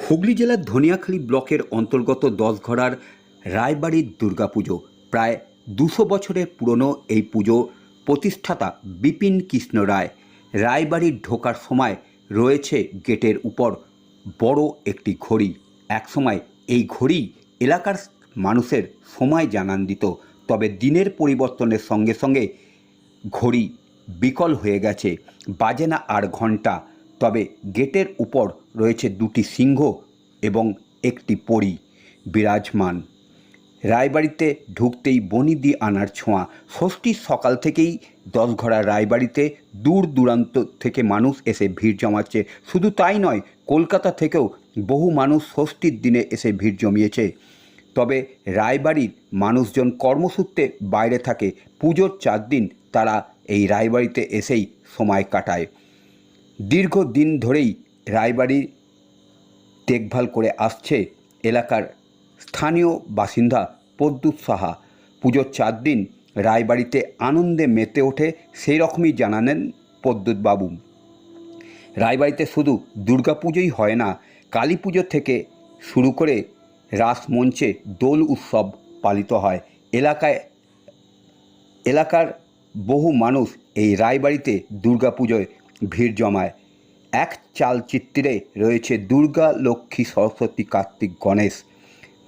হুগলি জেলার ধনিয়াখালী ব্লকের অন্তর্গত দশঘরার রায়বাড়ির দুর্গাপুজো। প্রায় দুশো বছরের পুরনো এই পুজো প্রতিষ্ঠাতা বিপিন কৃষ্ণ রায় রায়বাড়ির ঢোকার সময় রয়েছে গেটের উপর। বড় একটি ঘড়ি। একসময় এই ঘড়ি এলাকার মানুষের সময় জানান দিত তবে দিনের পরিবর্তনের সঙ্গে সঙ্গে ঘড়ি বিকল হয়ে গেছে। বাজে না আর ঘণ্টা। তবে গেটের উপর রয়েছে দুটি সিংহ এবং একটি পরী বিরাজমান। রায়বাড়িতে ঢুকতেই বনিদি আনার ছোঁয়া। ষষ্ঠীর সকাল থেকেই দশঘরা রায়বাড়িতে দূর দূরান্ত থেকে মানুষ এসে ভিড় জমাচ্ছে। শুধু তাই নয়, কলকাতা থেকেও বহু মানুষ ষষ্ঠীর দিনে এসে ভিড় জমিয়েছে। তবে রায়বাড়ির মানুষজন কর্মসূত্রে বাইরে থাকে। পুজোর চার দিন তারা এই রায়বাড়িতে এসেই সময় কাটায়। দীর্ঘদিন ধরেই রায়বাড়ির দেখভাল করে আসছে এলাকার স্থানীয় বাসিন্দা প্রদ্যুৎ সাহা। পুজোর চার দিন রায়বাড়িতে আনন্দে মেতে ওঠে সেই রকমই জানালেন প্রদ্যুৎবাবু। রায়বাড়িতে শুধু দুর্গাপুজোই হয় না, কালী পুজো থেকে শুরু করে রাসমঞ্চে দোল উৎসব পালিত হয়। এলাকায়, এলাকার বহু মানুষ এই রায়বাড়িতে দুর্গাপুজোয় ভিড় জমায়। এক চালচিত্রে রয়েছে দুর্গা, লক্ষ্মী, সরস্বতী, কার্তিক, গণেশ।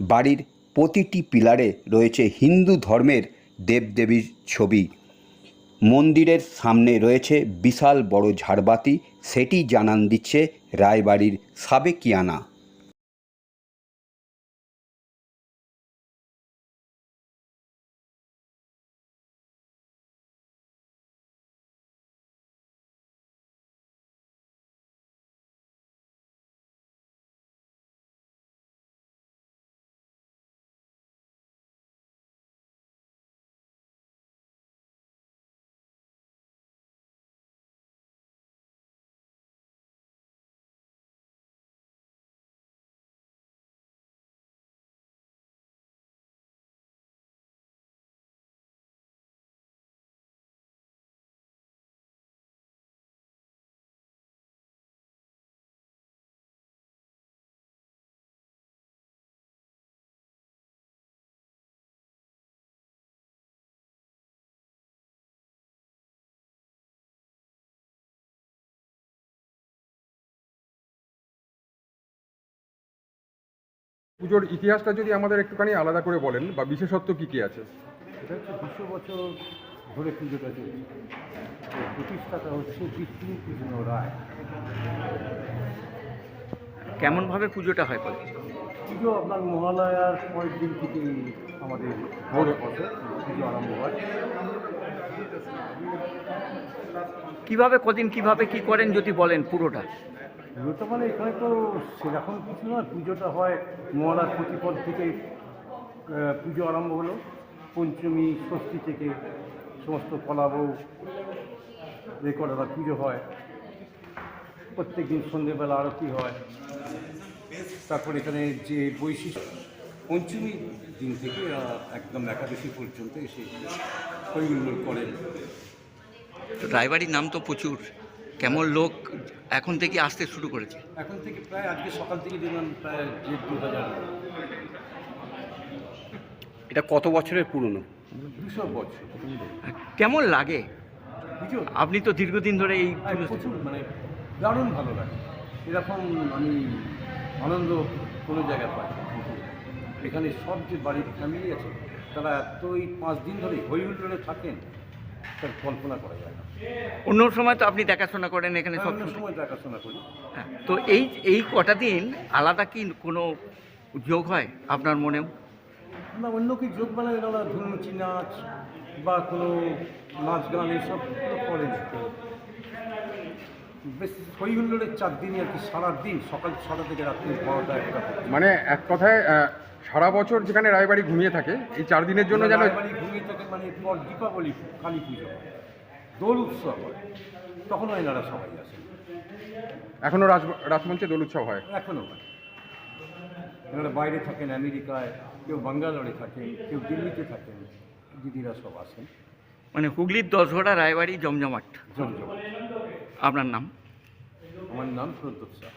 বাড়ির প্রতিটি পিলারে রয়েছে হিন্দু ধর্মের দেবদেবীর ছবি। মন্দিরের সামনে রয়েছে বিশাল বড় ঝাড়বাতি, সেটি জানান দিচ্ছে রায়বাড়ির সাবেকিয়ানা। পুজোর ইতিহাসটা যদি আমাদের একটুখানি আলাদা করে বলেন বা বিশেষত্ব কি কি আছে? এটা হচ্ছে দুশো বছর ধরে পুজোটা চলছে। প্রতিষ্ঠাতা হচ্ছে বিষ্ণু কৃষ্ণ রায়। কেমনভাবে পুজোটা হয় বলে পুজো আপনার মহালয়ার পরের দিন থেকে আমাদের ভোর বসে পুজো আরম্ভ হয়। কীভাবে কদিন কীভাবে কি করেন যদি বলেন পুরোটা? পুজোটা মানে এখানে তো সেরকম কিছু না পুজোটা হয় মহারাজ প্রতিপদ থেকে পুজো আরম্ভ হলো, পঞ্চমী, ষষ্ঠী থেকে সমস্ত কলাবউ রেকর্ডার পুজো হয়। প্রত্যেক দিন সন্ধেবেলা আরতি হয়। তারপর এখানে যে বৈশিষ্ট্য, পঞ্চমী দিন থেকে একদম একাদশী পর্যন্ত এসে হৈগুল্লোড় করেন। তো রায়বাড়ির নাম তো প্রচুর। কেমন লোক এখন থেকে আসতে শুরু করেছে? এখন থেকে প্রায় আজকে সকাল থেকে দেখলাম প্রায় দেড় দু হাজার। এটা কত বছরের পুরনো? দুশো বছর। কেমন লাগে? পুজো আপনি তো দীর্ঘদিন ধরে এই পুজো- প্রচুর মানে দারুণ ভালো লাগে। এরকম আমি আনন্দ কোনো জায়গায় পাই এখানে সব যে বাড়ির ফ্যামিলি আছে তারা এত এতই পাঁচ দিন ধরে হই হুল্লোড়ে থাকেন তার কল্পনা করা যায় না। অন্য সময় তো আপনি দেখাশোনা করেন এখানে সব অন্য সময় দেখাশোনা করি। হ্যাঁ, তো এই এই কটা দিন আলাদা কি কোনো যোগ হয় আপনার মনেও? না অন্য কি যোগ বানায় না ধুনুচি নাচ বা কোনো নাচ গান এইসব করে বেশ হই হুল্লোড়ের চার দিনই আর কি সারা দিন সকাল ছটা থেকে রাত্রি বারোটা একটা। মানে এক কথায় সারা বছর যেখানে রায়বাড়ি ঘুমিয়ে থাকে এই চার দিনের জন্য যেন রায়বাড়ি ঘুমিয়ে থাকে মানে দীপাবলি কালী পুজো। হয় দোল উৎসব হয়। তখন এনারা সবাই আসেন। এখনও রাজ রাজমঞ্চে দোল উৎসব হয়? এখনও হয়। এনারা বাইরে থাকেন আমেরিকায় কেউ বাঙ্গালোরে থাকেন কেউ দিল্লিতে থাকেন দিদিরা সব আসেন। মানে হুগলির দশঘরা রায়বাড়ি জমজমাট। জমজম আপনার নাম? আমার নাম প্রদ্যোৎ শাহ